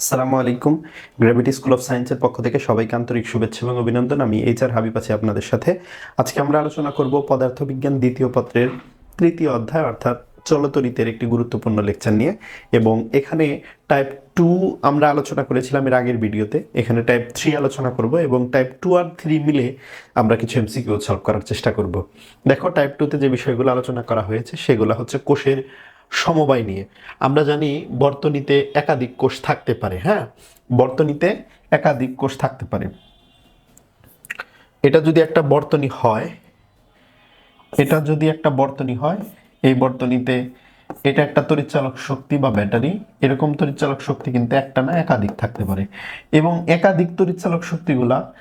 আসসালামু আলাইকুম। Gravity school of সায়েন্সের পক্ষ থেকে সবাইকে আন্তরিক শুভেচ্ছা এবং অভিনন্দন। আমি এইচ আর হাবিব আছি আপনাদের সাথে। আজকে আমরা আলোচনা করব পদার্থবিজ্ঞান দ্বিতীয় পত্রের তৃতীয় অধ্যায়, অর্থাৎ চলতরিতের একটি গুরুত্বপূর্ণ লেকচার নিয়ে। এবং এখানে টাইপ টু আমরা আলোচনা করেছিলাম এর আগের ভিডিওতে। এখানে টাইপ থ্রি আলোচনা করব এবং টাইপ টু আর থ্রি মিলে আমরা কিছু এমসিকিউ সলভ করার চেষ্টা করব। দেখো টাইপ টুতে যে বিষয়গুলো আলোচনা করা হয়েছে, সেগুলো হচ্ছে কোষের সমবায় নিয়ে। আমরা জানি বর্তনীতে একাধিক কোষ থাকতে পারে হ্যাঁ? বর্তনীতে একাধিক কোষ থাকতে পারে। এটা যদি একটা বর্তনী হয়, এটা যদি একটা বর্তনী হয়, এই বর্তনীতে এটা একটা তড়িৎচালক শক্তি বা ব্যাটারি, এরকম তড়িৎচালক শক্তি কিন্তু একটা না একাধিক থাকতে পারে। এবং একাধিক তড়িৎচালক শক্তিগুলা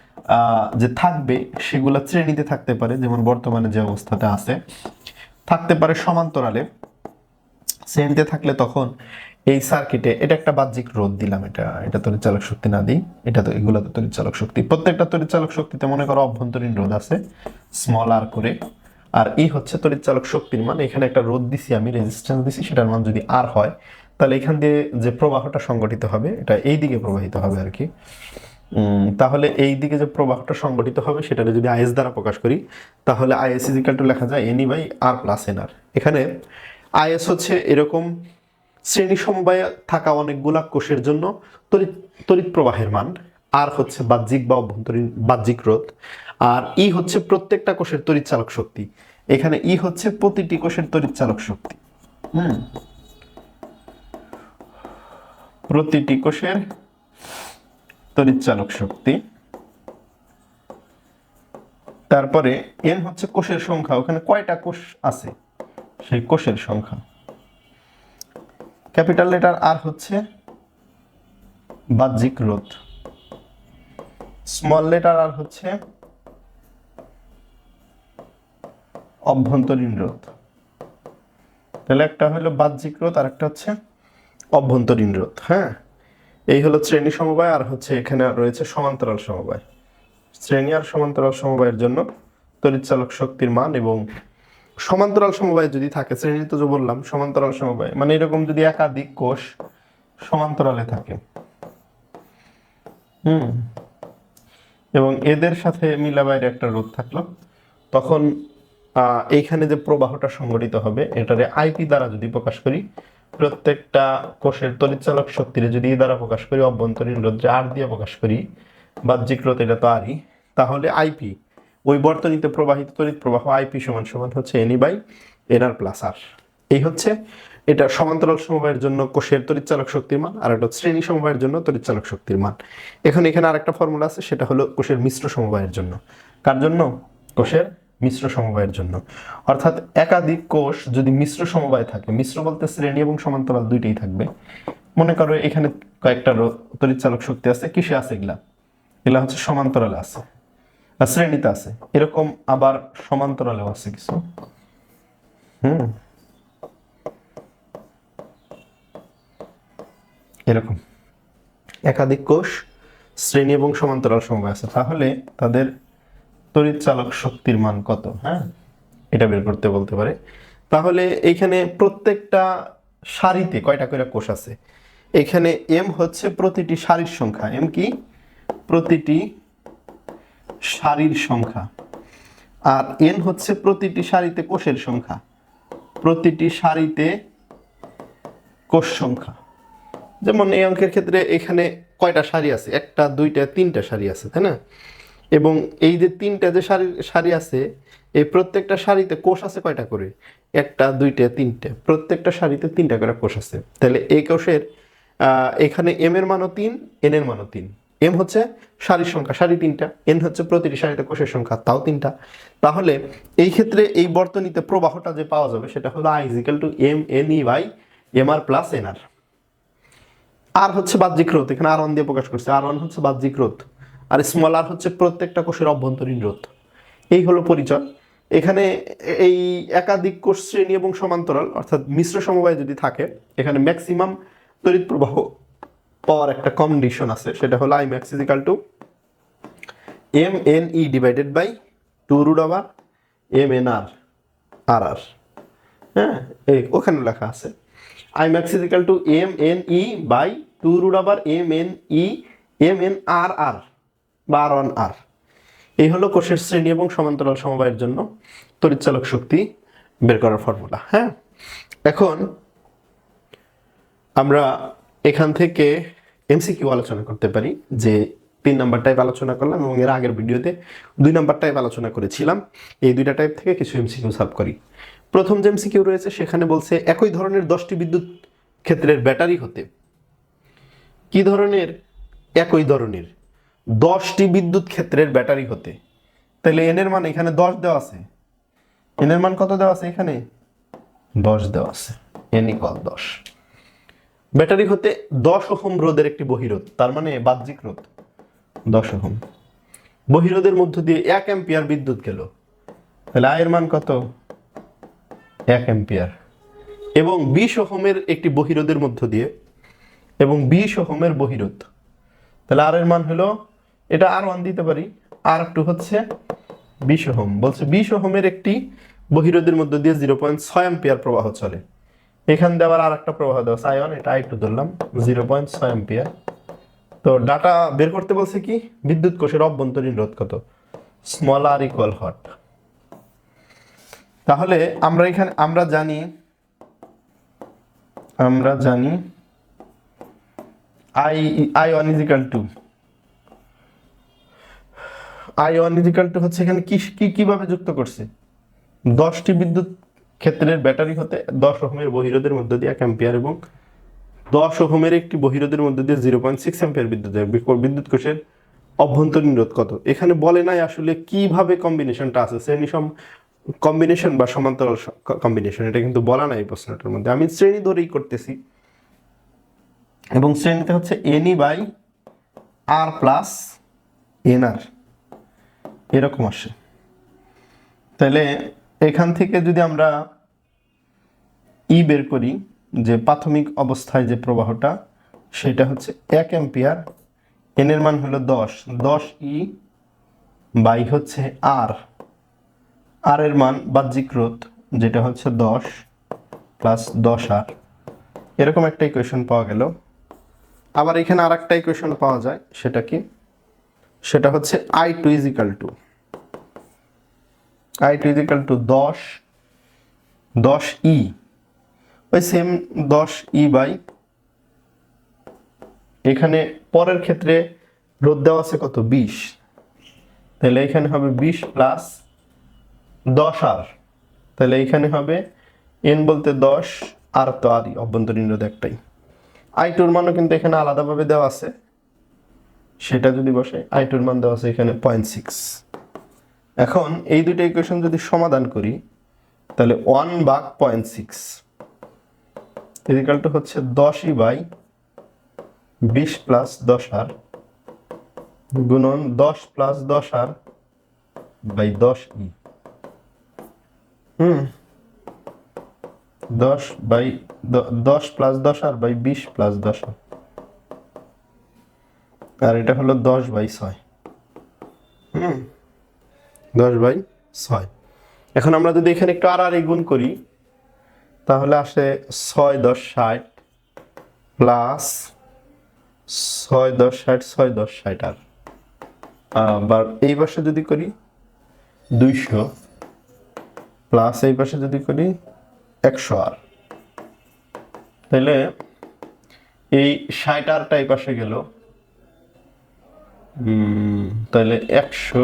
যে থাকবে, সেগুলা শ্রেণীতে থাকতে পারে, যেমন বর্তমানে যে অবস্থাতে আছে। থাকতে পারে সমান্তরালে। শ্রেণীতে থাকলে তখন এই সার্কিটে এটা একটা বাহ্যিক রোধ দিলাম এটা এটা তড়িৎচালক শক্তি না দিই, এটা তো এগুলো তো তড়িৎচালক শক্তি। প্রত্যেকটা তড়িৎচালক শক্তিতে মনে করো অভ্যন্তরীণ রোধ আছে স্মল আর করে, আর এই হচ্ছে তড়িৎচালক শক্তির মান, এখানে একটা রোধ দিছি আমি রেজিস্ট্যান্স দিছি, সেটার মান যদি আর হয়, তাহলে এখান দিয়ে যে প্রবাহটা সংগঠিত হবে, এটা এই দিকে প্রবাহিত হবে আর কি তাহলে এই দিকে যে প্রবাহটা সংগঠিত হবে সেটাকে যদি আইএস দ্বারা প্রকাশ করি, তাহলে আইএস ইজিক্যাল টু লেখা যায় N E by R plus N R এখানে আইএস হচ্ছে এরকম শ্রেণি সমবায়ে থাকা অনেকগুলা কোষের জন্য তড়িৎ তড়িৎ প্রবাহের মান। আর হচ্ছে বাহ্যিক বা অভ্যন্তরীণ বাহ্যিক রোধ। আর ই হচ্ছে প্রত্যেকটা কোষের তড়িৎ চালক শক্তি। এখানে ই হচ্ছে প্রতিটি কোষের তড়িৎ চালক শক্তি। হুম। প্রতিটি কোষের তড়িৎ চালক শক্তি। তারপরে এন হচ্ছে কোষের সংখ্যা। ওখানে কয়টা কোষ আছে? সেই কোষের সংখ্যা। ক্যাপিটাল লেটার আর হচ্ছে বাহ্যিক রোধ। স্মল লেটার আর হচ্ছে অভ্যন্তরীণ রোধ। তাহলে একটা হলো বাহ্যিক রোধ, আর একটা হচ্ছে অভ্যন্তরীণ রোধ হ্যাঁ? এই হলো শ্রেণি সমবায়, আর হচ্ছে এখানে রয়েছে সমান্তরাল সমবায়। শ্রেণি আর সমান্তরাল সমবায়ের জন্য তড়িৎচালক শক্তির মান এবং সমান্তরাল সমবায় যদি থাকে শ্রেণি তো বললাম, সমান্তরাল সমবায় মানে এরকম যদি একাধিক কোষ সমান্তরালে থাকে। হুম। এবং এদের সাথে মিলা বাইরে একটা রোধ থাকল, তখন এইখানে যে প্রবাহটা সংগঠিত হবে, এটারে আইপি দ্বারা যদি প্রকাশ করি, প্রত্যেকটা কোষের তড়িৎচালক শক্তির যদি ই দ্বারা প্রকাশ করি, অভ্যন্তরীণ রোধ যে আর দিয়ে প্রকাশ করি, বাহ্যিক রোধ এটা তো আরই তাহলে আইপি ওই বর্তনীতে প্রবাহিত তড়িৎ প্রবাহ আইপি সমান সমান হচ্ছে N E by N R plus R এই হচ্ছে এটা সমান্তরাল সমবায়ের জন্য কোষের তড়িৎচালক শক্তির মান, আর একটা শ্রেণি সমবায়ের জন্য তড়িৎচালক শক্তির মান। এখন এখানে আরেকটা ফর্মুলা আছে, সেটা হলো কোষের মিশ্র সমবায়ের জন্য। কার জন্য? কোষের মিশ্র সমবায়ের জন্য। অর্থাৎ একাধিক কোষ যদি মিশ্র সমবায় থাকে, মিশ্র বলতে শ্রেণি এবং সমান্তরাল দুইটাই থাকবে। মনে করো এখানে কয়েকটা তড়িৎচালক শক্তি আছে, কিসে আছে এগুলা? এগুলা হচ্ছে সমান্তরালে আছে। শ্রেণীতে আছে। এরকম আবার সমান্তরালেও আছে কিছু। হুম। এরকম। একাধিক কোষ শ্রেণি এবং সমান্তরাল সমবায় আছে। তাহলে তাদের তড়িৎ চালক শক্তির মান কত? হ্যাঁ এটা বের করতে বলতে পারে। তাহলে এইখানে প্রত্যেকটা সারিতে কয়টা করে কোষ আছে? এখানে এম হচ্ছে প্রতিটি সারির সংখ্যা। এম কি? প্রতিটি সারির সংখ্যা। আর এন হচ্ছে প্রতিটি সারিতে কোষের সংখ্যা। প্রতিটি সারিতে কোষ সংখ্যা। যেমন এই অঙ্কের ক্ষেত্রে এখানে কয়টা সারি আছে? একটা, দুইটা, তিনটা সারি আছে, তাই না? এবং এই যে তিনটা যে সারি সারি আছে, এই প্রত্যেকটা সারিতে কোষ আছে কয়টা করে? একটা, দুইটা, তিনটে। প্রত্যেকটা সারিতে তিনটা করে কোষ আছে। তাহলে এই কোষের এখানে এম এর মানও তিন এন এর মানও তিন। এম হচ্ছে সারির সংখ্যা, সারি তিনটা এন হচ্ছে প্রতিটি সারিতে কোষের সংখ্যা, তাও তিনটা। তাহলে এই ক্ষেত্রে এই বর্তনীতে প্রবাহটা যে পাওয়া যাবে সেটা হলো I is equal to M N E by M R plus N R R হচ্ছে বাহ্যিক রোধ, এখানে আর ওয়ান দিয়ে প্রকাশ করছে। আর ওয়ান হচ্ছে বাহ্যিক রোধ, আর স্মল আর হচ্ছে প্রত্যেকটা কোষের অভ্যন্তরীণ রোধ। এই হলো পরিচয়। এখানে এই একাধিক কোষ শ্রেণি এবং সমান্তরাল, অর্থাৎ মিশ্র সমবায় যদি থাকে, এখানে ম্যাক্সিমাম তড়িৎ প্রবাহ পাওয়ার একটা কন্ডিশন আছে, সেটা হলো I max is equal to M N E divided by two root over M N R R R হ্যাঁ? এই ওখানে লেখা আছে। I max is equal to M N E by two root আবার M N E M N R R বা R one আর এই হলো কোষের শ্রেণি এবং সমান্তরাল সমবায়ের জন্য তড়িৎচালক শক্তি বের করার ফর্মুলা হ্যাঁ? এখন আমরা এখান থেকে এমসিকিউ আলোচনা করতে পারি, যে তিন নাম্বার টাইপ আলোচনা করলাম এবং এর আগের ভিডিওতে দুই নাম্বার টাইপ আলোচনা করেছিলাম। এই দুইটা টাইপ থেকে কিছু এমসিকিউ সলভ করি। প্রথম যে এমসিকিউ রয়েছে, সেখানে বলছে একই ধরনের দশটি বিদ্যুৎ ক্ষেত্রের ব্যাটারি হতে। কি ধরনের? একই ধরনের। দশটি বিদ্যুৎ ক্ষেত্রের ব্যাটারি হতে। তাহলে এনের মান এখানে দশ দেওয়া আছে। এনের মান কত দেওয়া আছে এখানে? দশ দেওয়া আছে। এন ইকুয়াল দশ। ব্যাটারি হতে দশ ওহম রোধের একটি বহিরোধ, তার মানে বাহ্যিক রোধ। দশ ওহম। বহিরোধের মধ্য দিয়ে এক অ্যাম্পিয়ার বিদ্যুৎ গেল। তাহলে আয়ের মান কত? এক অ্যাম্পিয়ার। এবং বিশ ওহমের একটি বহিরোধের মধ্য দিয়ে এবং বিশ ওহমের বহিরোধ। তাহলে আর এর মান হলো, এটা আর ওয়ান দিতে পারি, আর টু হচ্ছে বিশ ওহম। বলছে বিশ ওহমের একটি বহিরোধের মধ্য দিয়ে জিরো পয়েন্ট ছয় অ্যাম্পিয়ার প্রবাহ চলে। এখান দিয়ে আবার আর একটা প্রবাহ দেওয়া ওয়ান এটা আই টু ধরলাম জিরো পয়েন্ট ছয় অ্যাম্পিয়ার তো ডাটা বের করতে বলছে কি? বিদ্যুৎ কোষের অভ্যন্তরীণ রোধ কত? স্মল আর ইকুয়াল হট তাহলে আমরা এখানে, আমরা জানি আমরা জানি I I one is equal to I one is equal to হচ্ছে এখানে কি, কীভাবে যুক্ত করছে? দশটি বিদ্যুৎ ক্ষেত্রের ব্যাটারি হতে দশ ওহমের বহিরোধের মধ্য দিয়ে এক অ্যাম্পিয়ার এবং দশ ওহমের একটি বহিরোধের মধ্য দিয়ে জিরো পয়েন্ট সিক্স অ্যাম্পিয়ার বিদ্যুৎ। বিদ্যুৎ কোষের অভ্যন্তরীণ রোধ কত? এখানে বলে নাই আসলে কীভাবে কম্বিনেশনটা আছে শ্রেণি সম কম্বিনেশন বা সমান্তরাল কম্বিনেশন এটা কিন্তু বলা নাই প্রশ্নটার মধ্যে। আমি শ্রেণি ধরেই করতেছি। এবং শ্রেণীতে হচ্ছে N E by R plus N R এরকম আসে। তাহলে এখান থেকে যদি আমরা ই বের করি, যে প্রাথমিক অবস্থায় যে প্রবাহটা, সেটা হচ্ছে এক অ্যাম্পিয়ার। এন এর মান হলো দশ। দশ ই বাই হচ্ছে আর। আর এর মান বাহ্যিক রোধ, যেটা হচ্ছে দশ প্লাস দশ আর। এরকম একটা ইকুয়েশন পাওয়া গেল। আবার এখানে আর একটা ইকুয়েশন পাওয়া যায়, সেটা কি? সেটা হচ্ছে I two is equal to I two is equal to দশ দশ ই ওই সেম দশ ই বাই এখানে পরের ক্ষেত্রে রোদ দেওয়া আছে কত? বিশ। তাহলে এখানে হবে বিশ প্লাস দশ আর তাহলে এখানে হবে এন বলতে দশ আর তো আরই অভ্যন্তরীণ রোধ একটাই। আই টুর মানও কিন্তু এখানে আলাদাভাবে দেওয়া আছে। সেটা যদি বসে আই টুর মান দেওয়া আছে এখানে পয়েন্ট সিক্স এখন এই দুটো ইকুয়েশন যদি সমাধান করি, তাহলে ওয়ান বাক পয়েন্ট সিক্স ইজিক্যাল টু হচ্ছে দশই বাই বিশ প্লাস দশ আর গুণন দশ প্লাস দশ আর বাই দশ ই। হুম? দশ বাই দশ প্লাস দশ আর বাই বিশ প্লাস দশ আর। আর এটা হলো দশ বাই ছয়। হুম? দশ বাই ছয়। এখন আমরা যদি এখানে একটু আর গুণ করি, তাহলে আসে ছয় দশ ষাট প্লাস ছয় দশ ষাট, ছয় দশ ষাট আর। আবার এই পাশে যদি করি দুইশো প্লাস এই পাশে যদি করি একশো আর। তাহলে এই ষাট আরটা এই পাশে গেল। তাহলে একশো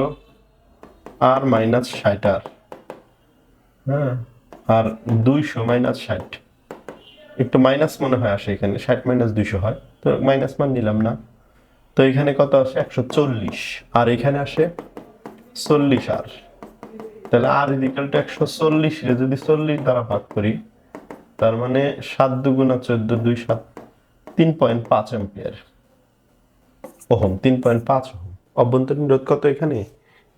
আর মাইনাস ষাট আর। হ্যাঁ। আর দুইশো মাইনাস ষাট। একটু মাইনাস মনে হয় আসে এখানে ষাট মাইনাস দুইশো হয়। তো মাইনাস মান নিলাম না। তো এখানে কত আসে? একশো চল্লিশ। আর এখানে আসে চল্লিশ আর। তাহলে আর ইজিক্যাল টু একশো চল্লিশ যদি চল্লিশ দ্বারা ভাগ করি তার মানে সাত দুগুণা চোদ্দ দুই সাত তিন পয়েন্ট পাঁচ অ্যাম্পিয়ার। ওহম তিন পয়েন্ট পাঁচ ওহম। অভ্যন্তরীণ রোধ কত এখানে?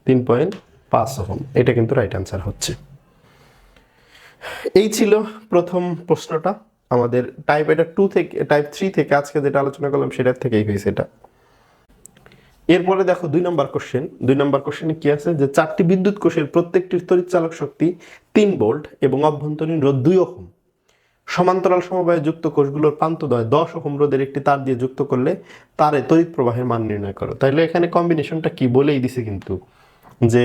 তিন পয়েন্ট পাঁচ ওহম এটা কিন্তু রাইট অ্যান্সার হচ্ছে। এই ছিল প্রথম প্রশ্নটা। আমাদের টাইপ এটা টু থেকে টাইপ থ্রি থেকে আজকে যেটা আলোচনা করলাম, সেটার থেকেই হয়েছে এটা। এরপরে দেখো দুই নম্বর কোশ্চেন দুই নম্বর কোশ্চেনে কি আছে? যে চারটি বিদ্যুৎ কোষের প্রত্যেকটির তড়িৎ চালক শক্তি তিন ভোল্ট এবং অভ্যন্তরীণ রোধ দুই ওহম। সমান্তরাল সমবায়ে যুক্ত কোষগুলোর প্রান্তদ্বয় দশ ওহম রোধের একটি তার দিয়ে যুক্ত করলে তারে তড়িৎ প্রবাহের মান নির্ণয় করো। তাইলে এখানে কম্বিনেশনটা কি বলেই দিছে কিন্তু। যে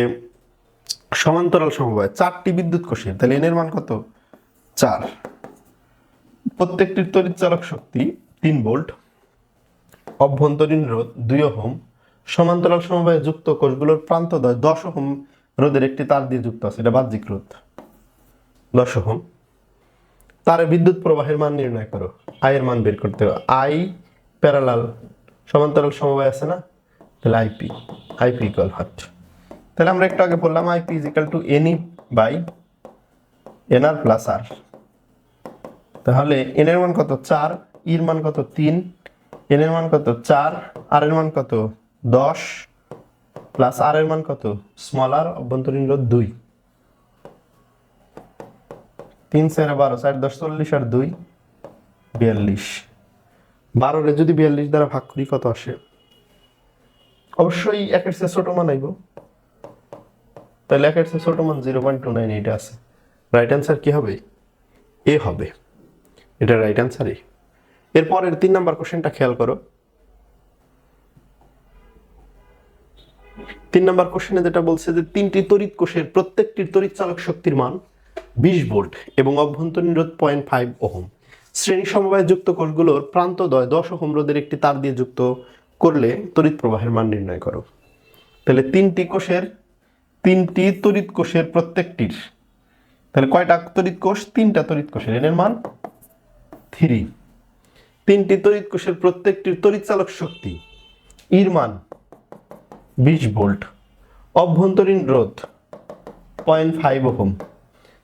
সমান্তরাল সমবায়, চারটি বিদ্যুৎ কোষের। তাহলে এনের মান কত? চার। প্রত্যেকটির তড়িৎ চালক শক্তি তিন ভোল্ট, অভ্যন্তরীণ রোধ দুই ওহম, সমান্তরাল সমবায়ে যুক্ত কোষগুলোর প্রান্তদ্বয় দশ ওহম রোধের একটি তার দিয়ে যুক্ত আছে, এটা বাহ্যিক রোধ। দশ ওহম। তারে বিদ্যুৎ প্রবাহের মান নির্ণয় করো। আয়ের মান বের করতে হবে। আই প্যারালাল সমান্তরাল সমবায় আছে না? তাহলে আইপি আইপি ইকুয়াল হট তাহলে আমরা একটু আগে বললাম I P is equal to N E by N R plus R তাহলে এন এর মান কত? চার। ইর মান কত? তিন। এন এর মান কত? চার। আর এর মান কত? দশ। প্লাস আর এর মান কত? স্মল আর অভ্যন্তরীণ রোধ দুই। তিন চার বারো, চার, দশ, চল্লিশ আর দুই, বিয়াল্লিশ। বারোরে যদি বিয়াল্লিশ দ্বারা ভাগ করি কত আসে? অবশ্যই একের চেয়ে ছোট মান আইব। তাহলে একের চেয়ে ছোট মান জিরো পয়েন্ট টু নাইন এইটা আছে। রাইট অ্যান্সার কি হবে? এ হবে। এটা রাইট অ্যান্সারই এরপরের তিন নাম্বার কোশ্চেনটা খেয়াল করো। তিন নাম্বার কোশ্চেনে যেটা বলছে যে তিনটি তড়িৎ কোষের প্রত্যেকটির তড়িৎ চালক শক্তির মান বিশ ভোল্ট এবং অভ্যন্তরীণ রোধ পয়েন্ট ফাইভ ওহম। শ্রেণি সমবায় যুক্ত কোষগুলোর প্রান্তদ্বয় দশ ওহম রোধের একটি তার দিয়ে যুক্ত করলে তড়িৎ প্রবাহের মান নির্ণয় করো। তাহলে তিনটি কোষের তিনটি তড়িৎ কোষের প্রত্যেকটির। তাহলে কয়টা তড়িৎ কোষ? তিনটা তড়িৎ কোষের। এনের মান? থ্রি তিনটি তড়িৎ কোষের প্রত্যেকটির তড়িৎ চালক শক্তি। ইর মান? বিশ ভোল্ট। অভ্যন্তরীণ রোধ? Point five ohm.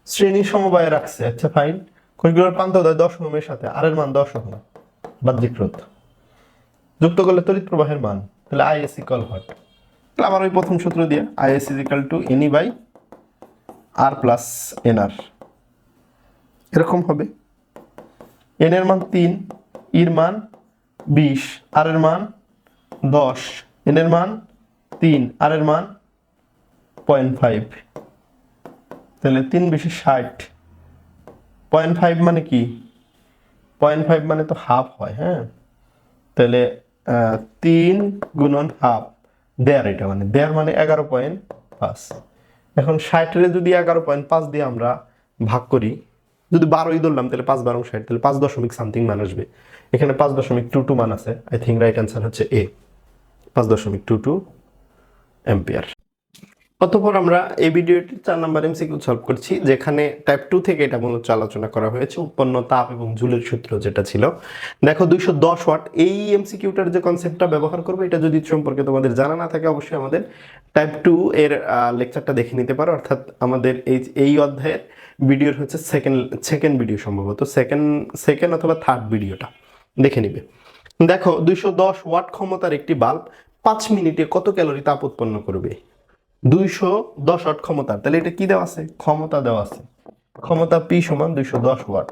শ্রেণি সমবায়ে রাখছে। আচ্ছা ফাইন কোষগুলোর প্রান্ত দেয় দশ ওহমের সাথে। আর এর মান দশ ওহম। বাহ্যিক রোধ। যুক্ত করলে তড়িৎ প্রবাহের মান। তাহলে আই এস ইকাল হট তাহলে আমার ওই প্রথম সূত্র দিয়ে I S is equal to N E by R plus N R এরকম হবে। এন এর মান তিন ইর মান বিশ আর এর মান দশ এন এর মান তিন আর এর মান পয়েন্ট ফাইভ তাহলে তিন বেশি ষাট। পয়েন্ট ফাইভ মানে কি? পয়েন্ট ফাইভ মানে তো হাফ হয় হ্যাঁ? তাহলে তিন গুণন হাফ দেড় এটা মানে দেয়ার মানে এগারো পয়েন্ট পাঁচ। এখন ষাটের যদি এগারো পয়েন্ট পাঁচ দিয়ে আমরা ভাগ করি, যদি বারোই ধরলাম, তাহলে পাঁচ বারো ষাট, তাহলে পাঁচ দশমিক সামথিং মান আসবে। এখানে পাঁচ দশমিক টু টু মান আছে। আই থিঙ্ক রাইট অ্যান্সার হচ্ছে এ পাঁচ দশমিক টু টু এম্পিয়ার অতঃপর আমরা এই ভিডিওটি চার নাম্বার এমসিকিউ সলভ করছি, যেখানে টাইপ টু থেকে এটা মূলত আলোচনা করা হয়েছে, উৎপন্ন তাপ এবং জুলের সূত্র যেটা ছিল। দেখো, দুইশো দশ ওয়াট, এই এমসিকিউটার যে কনসেপ্টটা ব্যবহার করবে, এটা যদি সম্পর্কে তোমাদের জানা না থাকে, অবশ্যই আমাদের টাইপ টু এর লেকচারটা দেখে নিতে পারো। অর্থাৎ আমাদের এই এই অধ্যায়ের ভিডিওর হচ্ছে সেকেন্ড সেকেন্ড ভিডিও সম্ভবত সেকেন্ড সেকেন্ড অথবা থার্ড ভিডিওটা দেখে নিবে। দেখো, দুইশো দশ ওয়াট ক্ষমতার একটি বাল্ব পাঁচ মিনিটে কত ক্যালোরি তাপ উৎপন্ন করবে? দুইশো দশ ওয়াট ক্ষমতা তাহলে এটা কি দেওয়া আছে? ক্ষমতা দেওয়া আছে। ক্ষমতা পি সমান দুইশো দশ ওয়াট।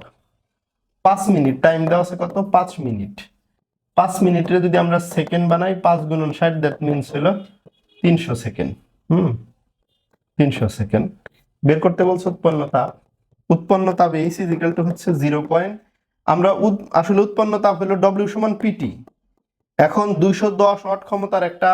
পাঁচ মিনিট টাইম দেওয়া আছে কত? পাঁচ মিনিট। পাঁচ মিনিটে যদি আমরা সেকেন্ড বানাই, পাঁচ গুণন ষাট দ্যাট মিনস হলো তিনশো সেকেন্ড। হুম? তিনশো সেকেন্ড। বের করতে বলছে উৎপন্ন তাপ উৎপন্ন তাপ এই ইজিক্যাল টু হচ্ছে জিরো পয়েন্ট আমরা আসলে উৎপন্ন তাপ হলো ডব্লিউ সমান পিটি এখন দুইশো দশ ওয়াট ক্ষমতার একটা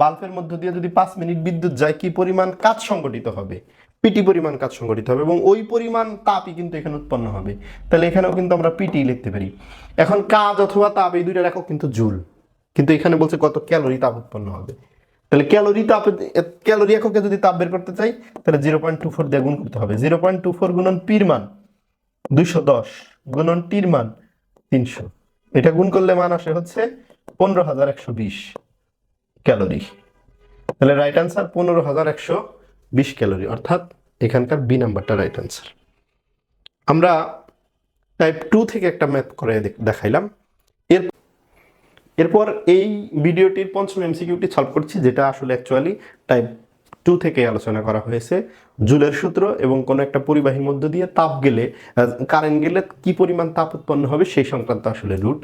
বাল্বের মধ্য দিয়ে যদি পাঁচ মিনিট বিদ্যুৎ যায়, কি পরিমাণ কাজ সংগঠিত হবে? পিটি পরিমাণ কাজ সংগঠিত হবে এবং ওই পরিমাণ তাপই কিন্তু এখানে উৎপন্ন হবে। তাহলে এখানেও কিন্তু আমরা পিটি লিখতে পারি। এখন কাজ অথবা তাপ, এই দুইটার একক কিন্তু জুল। কিন্তু এখানে বলছে কত ক্যালোরি তাপ উৎপন্ন হবে। তাহলে ক্যালোরি তাপ, ক্যালোরি এককে যদি তাপ বের করতে চাই, তাহলে জিরো পয়েন্ট টু ফোর দিয়ে গুণ করতে হবে। জিরো পয়েন্ট টু ফোর গুণন পির মান দুইশো দশ, গুণন টির মান তিনশো। এটা গুণ করলে মান আসে হচ্ছে পনেরো হাজার একশো বিশ। ক্যালোরি। তাহলে রাইট আনসার পনেরো হাজার একশো বিশ ক্যালোরি, অর্থাৎ এখানকার বি নাম্বারটা রাইট আনসার আমরা টাইপ টু থেকে একটা ম্যাথ করে দেখাইলাম। এর, এরপর এই ভিডিওটির পঞ্চম এমসিকিউটি সলভ করছি, যেটা আসলে অ্যাকচুয়ালি টাইপ টু থেকে আলোচনা করা হয়েছে। জুলের সূত্র এবং কোনো একটা পরিবাহীর মধ্য দিয়ে তাপ গেলে কারেন্ট গেলে কি পরিমাণ তাপ উৎপন্ন হবে সেই সংক্রান্ত আসলে রুট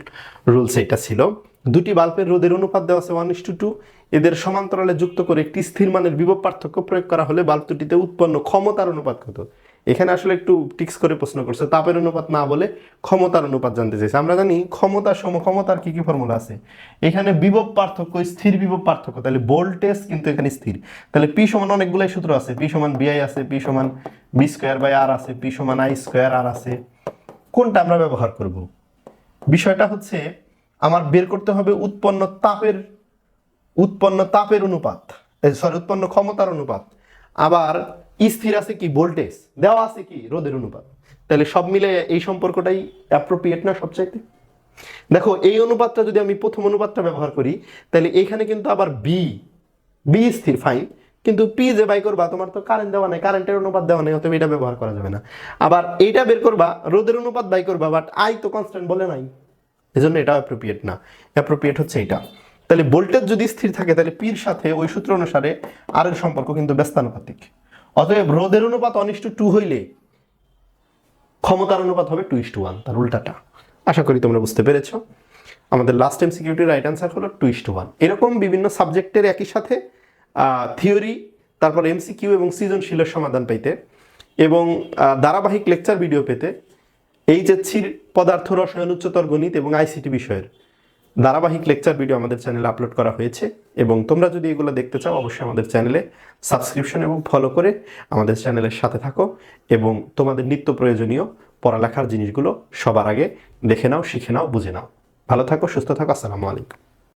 রুলস এটা ছিল। দুটি বাল্বের রোদের অনুপাত দেওয়া আছে ওয়ান টু টু এদের সমান্তরালে যুক্ত করে একটি স্থির মানের বিভব পার্থক্য প্রয়োগ করা হলে বাল্ব দুটিতে উৎপন্ন ক্ষমতার অনুপাত কত? এখানে আসলে একটু টিক্স করে প্রশ্ন করছে, তাপের অনুপাত না বলে ক্ষমতার অনুপাত জানতে চাইছে। আমরা জানি ক্ষমতা সমক্ষমতার কি কি ফর্মুলা আছে? এখানে বিভব পার্থক্য, স্থির বিভব পার্থক্য। তাহলে ভোল্টেজ কিন্তু এখানে স্থির। তাহলে পি সমান অনেকগুলাই সূত্র আছে। পি সমান বিআই আছে পি সমান বি স্কোয়ার বাই আর আছে পি সমান আই স্কোয়ার আর আছে। কোনটা আমরা ব্যবহার করব? বিষয়টা হচ্ছে আমার বের করতে হবে উৎপন্ন তাপের উৎপন্ন তাপের অনুপাত। সরি উৎপন্ন ক্ষমতার অনুপাত। আবার স্থির আছে কি? ভোল্টেজ দেওয়া আছে কি? রোদের অনুপাত। তাহলে সব মিলে এই সম্পর্কটাই অ্যাপ্রোপ্রিয়েট না সবচাইতে? দেখো, এই অনুপাতটা যদি আমি প্রথম অনুপাতটা ব্যবহার করি, তাহলে এইখানে কিন্তু আবার বি বি স্থির ফাইন কিন্তু পি যে বাই করবা, তোমার তো কারেন্ট দেওয়া নেই কারেন্টের অনুপাত দেওয়া নেই, অতএব এটা ব্যবহার করা যাবে না। আবার এইটা বের করবা রোদের অনুপাত বাই করবা বাট আই তো কনস্ট্যান্ট বলে নাই। এজন্য এটা অ্যাপ্রোপ্রিয়েট না। অ্যাপ্রোপ্রিয়েট হচ্ছে এটা। তাহলে ভোল্টেজ যদি স্থির থাকে, তাহলে পির সাথে ওই সূত্র অনুসারে আর এর সম্পর্ক কিন্তু ব্যস্তানুপাতিক। অতএব রোদের অনুপাত অনিষ্ট টু হইলে ক্ষমতার অনুপাত হবে টু ইস ওয়ান তার উল্টাটা। আশা করি তোমরা বুঝতে পেরেছ। আমাদের লাস্ট টাইম সিকিউরিটির রাইট অ্যান্সার হলো টু ইস ওয়ান এরকম বিভিন্ন সাবজেক্টের একই সাথে থিওরি তারপর এমসিকিউ এবং সৃজনশীলের সমাধান পেতে এবং ধারাবাহিক লেকচার ভিডিও পেতে এইচএসসির পদার্থ রসায়ন উচ্চতর গণিত এবং আইসিটি বিষয়ের ধারাবাহিক লেকচার ভিডিও আমাদের চ্যানেলে আপলোড করা হয়েছে এবং তোমরা যদি এগুলো দেখতে চাও, অবশ্যই আমাদের চ্যানেলে সাবস্ক্রিপশন এবং ফলো করে আমাদের চ্যানেলের সাথে থাকো এবং তোমাদের নিত্য প্রয়োজনীয় পড়ালেখার জিনিসগুলো সবার আগে দেখে নাও, শিখে নাও, বুঝে নাও। ভালো থাকো, সুস্থ থাকো, আসসালামু আলাইকুম।